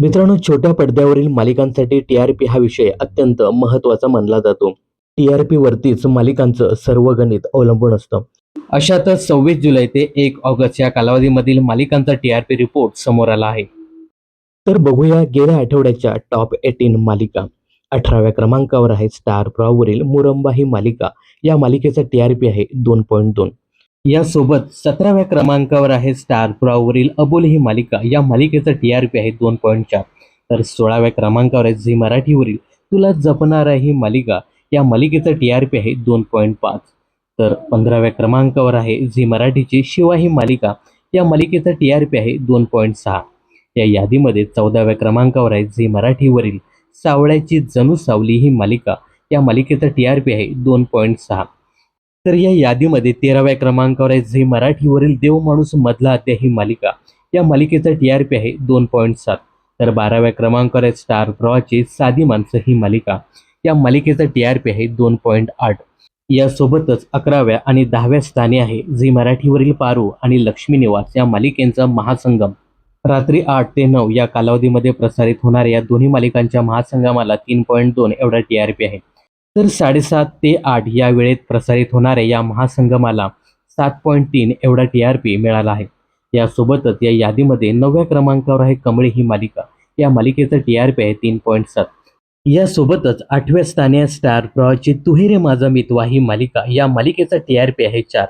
मित्रांनो छोट्या पडद्यावरील मालिकांसाठी टी आर पी हा विषय अत्यंत महत्त्वाचा मानला जातो. टी आर पी वरतीच मालिकांचं सर्व गणित अवलंबून असतं. अशातच सव्वीस जुलै ते एक ऑगस्ट या कालावधीमधील मालिकांचा टी आर पी रिपोर्ट समोर आला आहे. तर बघूया गेल्या आठवड्याच्या टॉप एटीन मालिका. अठराव्या क्रमांकावर आहे स्टार प्रॉवरील मुरंबा ही मालिका. या मालिकेचा टी आर पी आहे दोन पॉईंट दोन. यासोबत सतराव्या क्रमांकावर आहे स्टार प्रॉवरील अबोल ही मालिका. या मालिकेचा टी आर पी आहे दोन पॉईंट चार. तर सोळाव्या क्रमांकावर आहे झी मराठीवरील तुला जपणारा ही मालिका. या मालिकेचा टी आर पी आहे दोन पॉईंट पाच. तर पंधराव्या क्रमांकावर आहे झी मराठीची शिवा ही मालिका. या मालिकेचा टी आर पी आहे दोन पॉईंट सहा. या यादीमध्ये चौदाव्या क्रमांकावर आहे झी मराठीवरील सावळ्याची जणू सावली ही मालिका. या मालिकेचा टी आर पी आहे दोन पॉईंट सहा. तर या यादीमध्ये तेराव्या क्रमांकावर आहे झी मराठीवरील देव माणूस मधला हत्या ही मालिका. या मालिकेचा टी आर पी आहे दोन पॉईंट सात. तर बाराव्या क्रमांकावर आहे स्टार प्रवाची साधी माणसं ही मालिका. या मालिकेचा टी आर पी आहे दोन पॉईंट आठ. यासोबतच अकराव्या आणि दहाव्या स्थानी आहे झी मराठीवरील पारू आणि लक्ष्मी निवास या मालिकेचा महासंगम. रात्री आठ ते नऊ या कालावधीमध्ये प्रसारित होणाऱ्या या दोन्ही मालिकांच्या महासंगमाला तीन पॉईंट दोन एवढा टी आर पी आहे. तर साडेसात ते आठ या वेळेत प्रसारित होणाऱ्या या महासंगमाला सात पॉईंट तीन एवढा टी आर पी मिळाला आहे. यासोबतच या यादीमध्ये नवव्या क्रमांकावर आहे कमळे ही मालिका. या मालिकेचं टी आर पी आहे तीन पॉईंट सात. यासोबतच आठव्या स्थानी स्टार प्रवाची तुहेरे माझा मितवा ही मालिका या मालिकेचा टी आर पी आहे चार.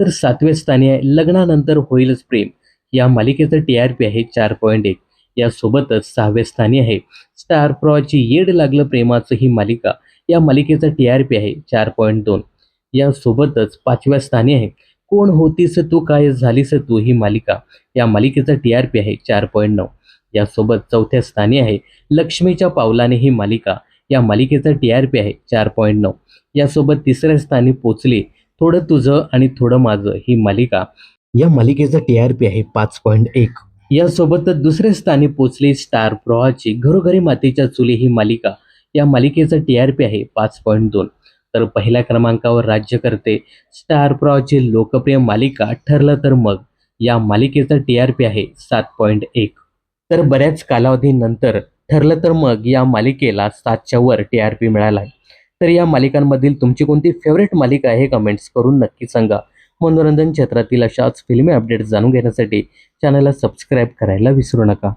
तर सातव्या स्थानी आहे लग्नानंतर होईलच प्रेम. या मालिकेचं टी आर पी आहे चार पॉईंट एक. यासोबतच सहाव्या स्थानी आहे स्टार प्रवाची येड लागलं प्रेमाचं ही मालिका. या मालिकेचा टी आर पी आहे चार पॉईंट दोन. यासोबतच पाचव्या स्थानी आहे. कोण होतीस तू काय झालीस तू ही मालिका? या मालिकेचा टी आर पी आहे चार पॉईंट नऊ. यासोबत चौथ्या स्थानी आहे लक्ष्मीच्या पावलाने ही मालिका. या मालिकेचा टी आर पी आहे चार पॉईंट नऊ. यासोबत तिसऱ्या स्थानी पोचली थोडं तुझं आणि थोडं माझं ही मालिका. या मालिकेचा टी आर पी आहे पाच पॉईंट एक. यासोबतच दुसऱ्या स्थानी पोचली स्टार प्रवाहाची घरोघरी मातीच्या चुली ही मालिका. या मालिकेचं टी आर पी आहे पाच पॉईंट दोन. तर पहिल्या क्रमांकावर राज्य करते स्टार प्रॉची लोकप्रिय मालिका ठरलं तर मग या मालिकेचा टी आर पी आहे सात पॉईंट एक. तर बऱ्याच कालावधीनंतर ठरलं तर मग या मालिकेला सातच्या वर टी आर पी मिळाला आहे. तर या मालिकांमधील तुमची कोणती फेवरेट मालिका आहे कमेंट्स करून नक्की सांगा. मनोरंजन क्षेत्रातील अशाच फिल्मी अपडेट्स जाणून घेण्यासाठी चॅनलला सबस्क्राईब करायला विसरू नका.